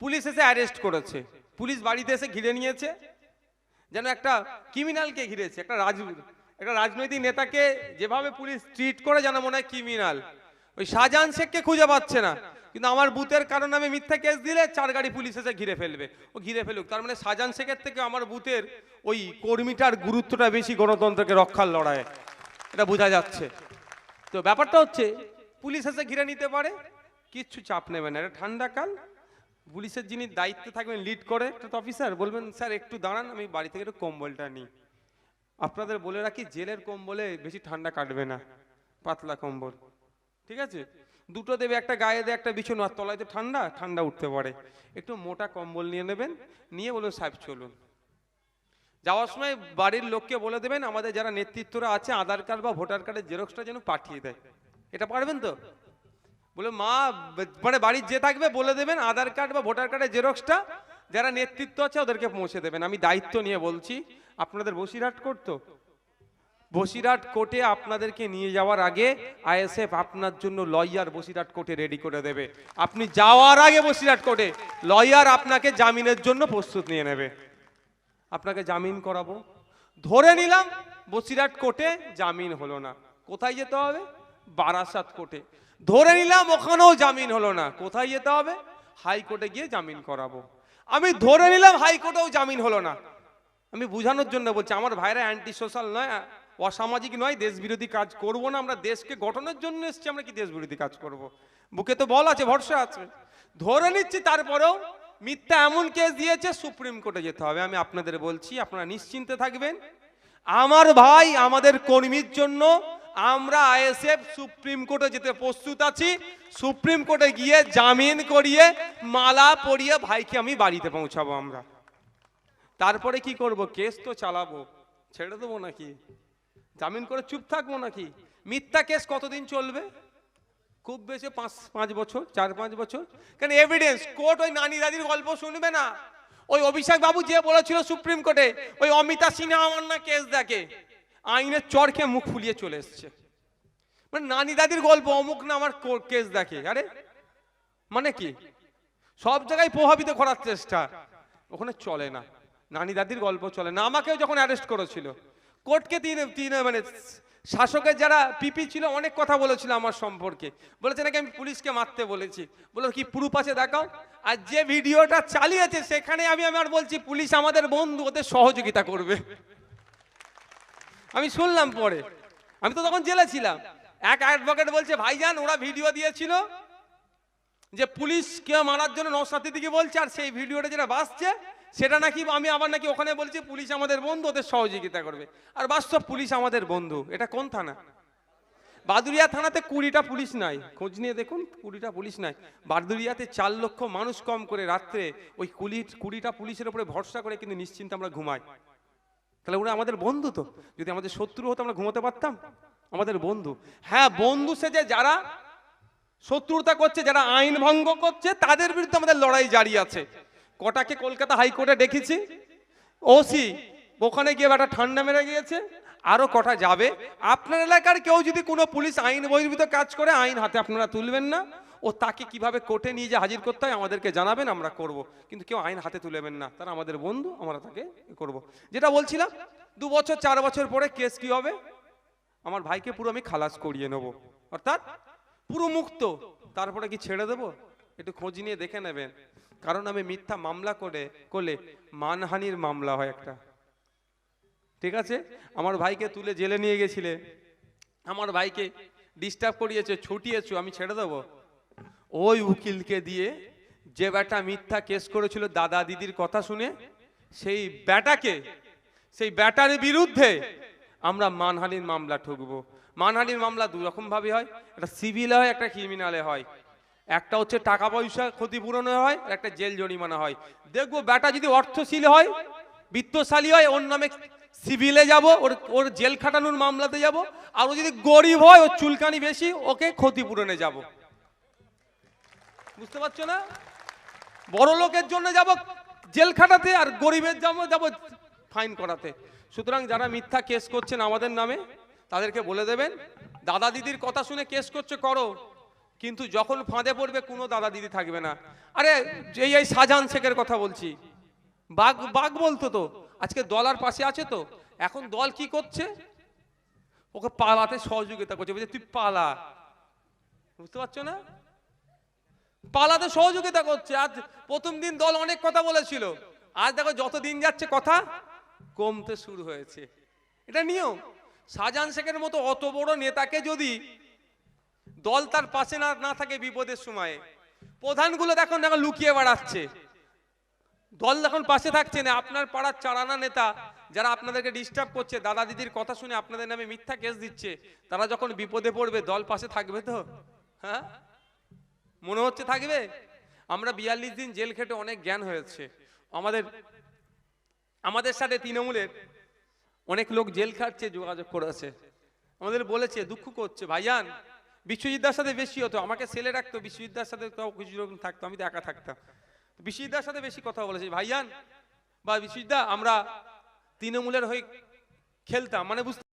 Police এসে arrest করেছে। Police বাড়িতে এসে ঘিরে নিয়েছে। যেন একটা ক্রিমিনালকে ঘিরেছে, একটা রাজ একটা রাজনৈতিক নেতাকে যেভাবে পুলিশ ট্রিট করে যেন মনে হয় ক্রিমিনাল ওই শাহজাহান শেখকে খুঁজে পাচ্ছে না। কিন্তু আমার বুথের কারণে আমি মিথ্যা কেস দিলে চার গাড়ি পুলিশ এসে ঘিরে ফেলবে। ও ঘিরে ফেলুক। তার মানে শাহজাহান শেখের থেকে আমার বুথের ওই কর্মীটার গুরুত্বটা বেশি গণতন্ত্রকে রক্ষার লড়াইয়ে। এটা বোঝা যাচ্ছে। তো ব্যাপারটা হচ্ছে, পুলিশ এসে ঘিরে নিতে পারে, কিচ্ছু চাপ নেবে না। এটা ঠান্ডা কাল। পুলিশের যিনি দায়িত্বে থাকবেন লিড করে, একটা অফিসার বলবেন, স্যার, একটু দাঁড়ান, আমি বাড়ি থেকে একটু কম্বলটা নিই। আপনাদের বলে রাখি, জেলের কম্বলে বেশি ঠান্ডা কাটবে না, পাতলা কম্বল, ঠিক আছে? দুটো দেবে, একটা গায়ে দেবে একটা বিছানো, আর তলায় তো ঠান্ডা ঠান্ডা উঠতে পারে। একটু মোটা কম্বল নিয়ে নেবেন, নিয়ে বলুন সাহেব, চলুন। যাওয়ার সময় বাড়ির লোককে বলে দেবেন, আমাদের যারা নেতৃত্বরা আছে, আধার কার্ড বা ভোটার কার্ডের জেরক্সটা যেন পাঠিয়ে দেয়। এটা পারবেন তো? বলে, মা মানে বাড়ির যে থাকবে বলে দেবেন, আধার কার্ড বা ভোটার কার্ডের জেরক্সটা। যারা নেতৃত্ব আছে, ওদেরকে পৌঁছে দেবেন। আমি দায়িত্ব নিয়ে বলছি, আপনাদের বসিরহাট করতো বসিরহাট কোর্টে আপনাদেরকে নিয়ে যাওয়ার আগে আইএসএফ আপনার জন্য লয়ার বসিরহাট কোর্টে রেডি করে দেবে। আপনি যাওয়ার আগে বসিরহাট কোর্টে, লয়ার আপনাকে জামিনের জন্য প্রস্তুত নিয়ে নেবে। আপনাকে জামিন করাবো। ধরে নিলাম, বসিরহাট কোর্টে জামিন হলো না। কোথায় যেতে হবে? বারাসাত কোর্টে। ধরে নিলাম, ওখানেও জামিন হলো না। কোথায় যেতে হবে? হাইকোর্টে গিয়ে জামিন করাবো। আমি ধরে নিলাম, হাইকোর্টেও জামিন হলো না। আমি বোঝানোর জন্য বলছি, আমার ভাইরা অ্যান্টি সোশ্যাল নয়, অসামাজিক নয় দেশ বিরোধী কাজ করব না, আমরা দেশকে গঠনের জন্য এসেছি, আমরা কি দেশ বিরোধী কাজ করব? বুকে তো বল আছে, ভরসা আছে। ধরে নিচ্ছি, তারপরেও মিথ্যা এমন কেস দিয়েছে, সুপ্রিম কোর্টে যেতে হবে। আমি আপনাদের বলছি, আপনারা নিশ্চিন্তে থাকবেন। আমার ভাই আমাদের কর্মীর জন্য আমরা আইএসএফ সুপ্রিম কোর্টে যেতে প্রস্তুত আছি। সুপ্রিম কোর্টে গিয়ে জামিন করিয়ে মালা পরিয়ে ভাইকে আমি বাড়িতে পৌঁছাবো আমরা। তারপরে কি করব? কেস তো চালাবো। ছেড়ে দেবো নাকি? জামিন করে চুপ থাকব নাকি? মিথ্যা কেস কতদিন চলবে? খুব বেশি পাঁচ পাঁচ বছর, চার, পাঁচ বছর। কেন এভিডেন্স কোর্ট ওই নানি দাদির গল্প শুনবে না? ওই অভিষেক বাবু যে বলেছিল সুপ্রিম কোর্টে, ওই অমিতা সিনহা আমার না কেস দেখে। আইনের চর খেয়ে মুখ ফুলিয়ে চলে এসছে। মানে নানি দাদির গল্প, অমুক না আমার কেস দেখে। আরে মানে কি? সব জায়গায় প্রভাবিত করার চেষ্টা। ওখানে চলে না। নানি দাদির গল্প চলে না। আমাকেও যখন অ্যারেস্ট করেছিল, কোর্টকে তিন তিন মানে শাসকের যারা পিপি ছিল, অনেক কথা বলেছিল আমার সম্পর্কে। বলেছে নাকি আমি পুলিশকে মারতে বলেছি। বলে কি প্রুফ আছে দেখাও? আর যে ভিডিওটা চালিয়েছে, সেখানে আমি আমার বলছি, পুলিশ আমাদের বন্ধু, ওদের সহযোগিতা করবে। আমি শুনলাম পরে। আমি তো তখন জেলে ছিলাম। এক অ্যাডভোকেট বলছে, ভাইজান, ওরা ভিডিও দিয়েছিল যে পুলিশ কেউ মারার জন্য নৌসাথী দিকে বলছে, আর সেই ভিডিওটা যেটা বাসছে সেটা নাকি আমি আবার নাকি ওখানে বলছি, পুলিশ আমাদের বন্ধু, ওদের সহযোগিতা করবে। আর বাস্তব পুলিশ আমাদের বন্ধু, এটা কোন থানা? বাদুরিয়া থানাতে কুড়িটা পুলিশ নাই। খোঁজ নিয়ে দেখুন, কুড়িটা পুলিশ নাই। বাদুরিয়াতে চার লক্ষ মানুষ কম করে রাত্রে ওই কুড়ি কুড়িটা পুলিশের উপরে ভরসা করে কিন্তু নিশ্চিন্তে আমরা ঘুমাই। তাহলে ওরা আমাদের বন্ধু তো। যদি আমাদের শত্রু হতো, আমরা ঘুমোতে পারতাম? আমাদের বন্ধু। হ্যাঁ বন্ধু সে যে যারা শত্রুতা করছে, যারা আইন ভঙ্গ করছে, তাদের বিরুদ্ধে আমাদের লড়াই জারি আছে। কটাকে কলকাতা হাইকোর্টে দেখেছি ওসি, ওখানে গিয়ে একটা ঠান্ডা মেরে গিয়েছে। আরও কটা যাবে? আপনার এলাকার কেউ যদি কোনো পুলিশ আইন বহির্ভূত কাজ করে, আইন হাতে আপনারা তুলবেন না। ও তাকে কীভাবে কোর্টে নিয়ে যে হাজির করতে হয় আমাদেরকে জানাবেন, আমরা করব। কিন্তু কেউ আইন হাতে তুলবেন না। তারা আমাদের বন্ধু, আমরা তাকে করব। যেটা বলছিলাম, দু বছর, চার বছর পরে কেস কি হবে? আমার ভাইকে পুরো আমি খালাস করিয়ে নেব। অর্থাৎ পুরো মুক্ত। তারপরে কি ছেড়ে দেবো? একটু খোঁজ নিয়ে দেখে নেবেন। কারণ আমি মিথ্যা মামলা করে, করলে মানহানির মামলা হয় একটা। ঠিক আছে? আমার ভাইকে তুলে জেলে নিয়ে গেছিলে। আমার ভাইকে ডিস্টার্ব করিয়েছে, ছুটিয়েছো, আমি ছেড়ে দেবো। ওই উকিলকে দিয়ে যে ব্যাটা মিথ্যা কেস করেছিল দাদা দিদির কথা শুনে, সেই ব্যাটাকে, সেই ব্যাটার বিরুদ্ধে আমরা মানহানির মামলা ঠুকবো। মানহানির মামলা দু রকম ভাবে হয়, একটা সিভিল হয়, একটা ক্রিমিনালে হয়। একটা হচ্ছে টাকা পয়সা ক্ষতিপূরণে হয় একটা জেল জরিমানা হয়। দেখব ব্যাটা যদি অর্থশীল হয়, বিত্তশালী হয়, ওর নামে সিভিলে যাব, ওর ওর জেল খাটানোর মামলাতে যাব, আর ও যদি গরিব হয়, ওর চুলকানি বেশি, ওকে ক্ষতিপূরণে যাব। বুঝতে পারছ না? বড় লোকের জন্য যাব জেল খাটাতে, আর গরিবের যাব যাব ফাইন করাতে। সুতরাং যারা মিথ্যা কেস করছেন আমাদের নামে, তাদেরকে বলে দেবেন, দাদা দিদির কথা শুনে কেস করছে, করো। কিন্তু যখন ফাঁদে পড়বে, কোনো দাদা দিদি থাকবে না। আরে, এই এই শাহজাহান শেখের কথা বলছি। বাঘ বাঘ বলতো তো আজকে দলার পাশে আছে তো। এখন দল কি করছে? ওকে পালাতে সহযোগিতা করছে। বলছে, তুই পালা। বুঝতে পারছ না? পালাতে সহযোগিতা করছে। আজ প্রথম দিন দল অনেক কথা বলেছিল। আজ দেখো যত দিন যাচ্ছে কথা কমতে শুরু হয়েছে। এটা নিয়ম। শাহজাহান শেখের মতো অত বড় নেতাকে যদি দল তার পাশে না না থাকে বিপদের সময়ে, প্রধানগুলো দেখো দেখো লুকিয়ে বেড়াচ্ছে। দল যখন পাশে থাকছে না, আপনার পাড়ার চারানা নেতা যারা আপনাদেরকে ডিস্টার্ব করছে, দাদা দিদির কথা শুনে আপনাদের নামে মিথ্যা কেস দিচ্ছে, তারা যখন বিপদে পড়বে, দল পাশে থাকবে তো? হ্যাঁ? মনে হচ্ছে থাকবে? আমরা বিয়াল্লিশ দিন জেল খেটে অনেক জ্ঞান হয়েছে। আমাদের আমাদের সাথে তৃণমূলের অনেক লোক জেল খাটছে, যোগাযোগ করেছে। আমাদের বলেছে, দুঃখ করছে ভাইয়ান বিশ্বজিৎদার সাথে বেশি হতো, আমাকে সেলে রাখতো, বিশ্বজিৎদার সাথে কিছু রকম থাকতো, আমি তো একা থাকতাম। বিশ্বজিৎদার সাথে বেশি কথা বলেছি। ভাইয়ান বা বিশিদা আমরা তৃণমূলের হয়ে খেলতাম মানে বুঝতে